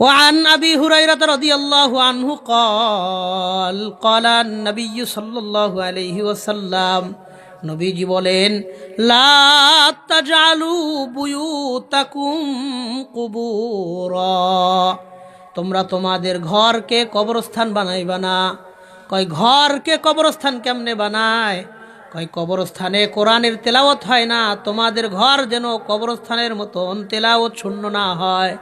وعن أبي هريرة رضي الله عنه قال قال النبي صلى الله عليه وسلم নবীজি বলেন লা তাজালু বুয়ুতাকুম কুবুরা তোমরা তোমাদের ঘরকে কবরস্থান বানাইবা না কয় ঘরকে কবরস্থান কেমনে বানায় কয় কবরস্থানে কোরআনের তেলাওয়াত হয় না তোমাদের ঘর যেন কবরস্থানের মতন তেলাওয়াত শূন্য না হয়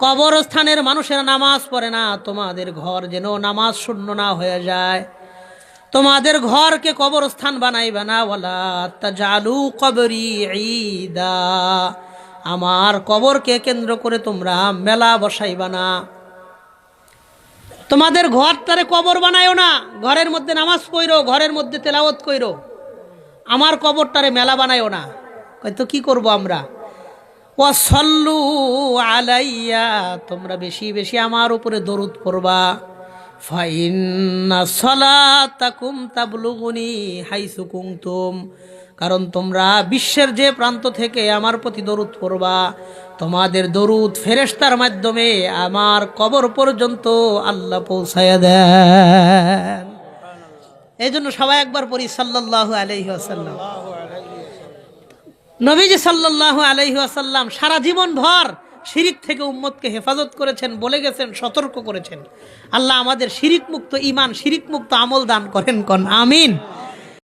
কবরস্থানের মানুষেরা নামাজ পড়ে না। তোমাদের ঘর যেন নামাজ শূন্য না হয়ে যায়। তোমাদের ঘরকে কবরস্থান বানাইবে না। বলা ওলা তাজালু কবরি ঈদা। আমার কবরকে কেন্দ্র করে তোমরা মেলা বসাইবা না। তোমাদের ঘর তারে কবর বানায়ও না। ঘরের মধ্যে নামাজ পইরো ঘরের মধ্যে তেলাওয়াত কইরো আমার কবরটারে মেলা বানায়ও না। তো কি করব আমরা? ও সল্লু আলাইয়া, তোমরা বেশি বেশি আমার উপরে দরুদ পড়বা। ফাইন্না তাবলুগুনি হাইসু কুমতুম কারণ তোমরা বিশ্বের যে প্রান্ত থেকে আমার প্রতি দরুদ পড়বা। তোমাদের দরুদ ফেরেশতার মাধ্যমে আমার কবর পর্যন্ত আল্লাহ পৌঁছায়া দেন। এই জন্য সবাই একবার পড়ি আলাইহি আসাল্লাম নবীজি সাল্লাহ আলাইহি আসাল্লাম সারা জীবন ভর শিরিক থেকে উম্মতকে হেফাজত করেছেন, বলে গেছেন, সতর্ক করেছেন। আল্লাহ আমাদের শিরিক মুক্ত ইমান শিরিক মুক্ত আমল দান করেন কন, আমিন।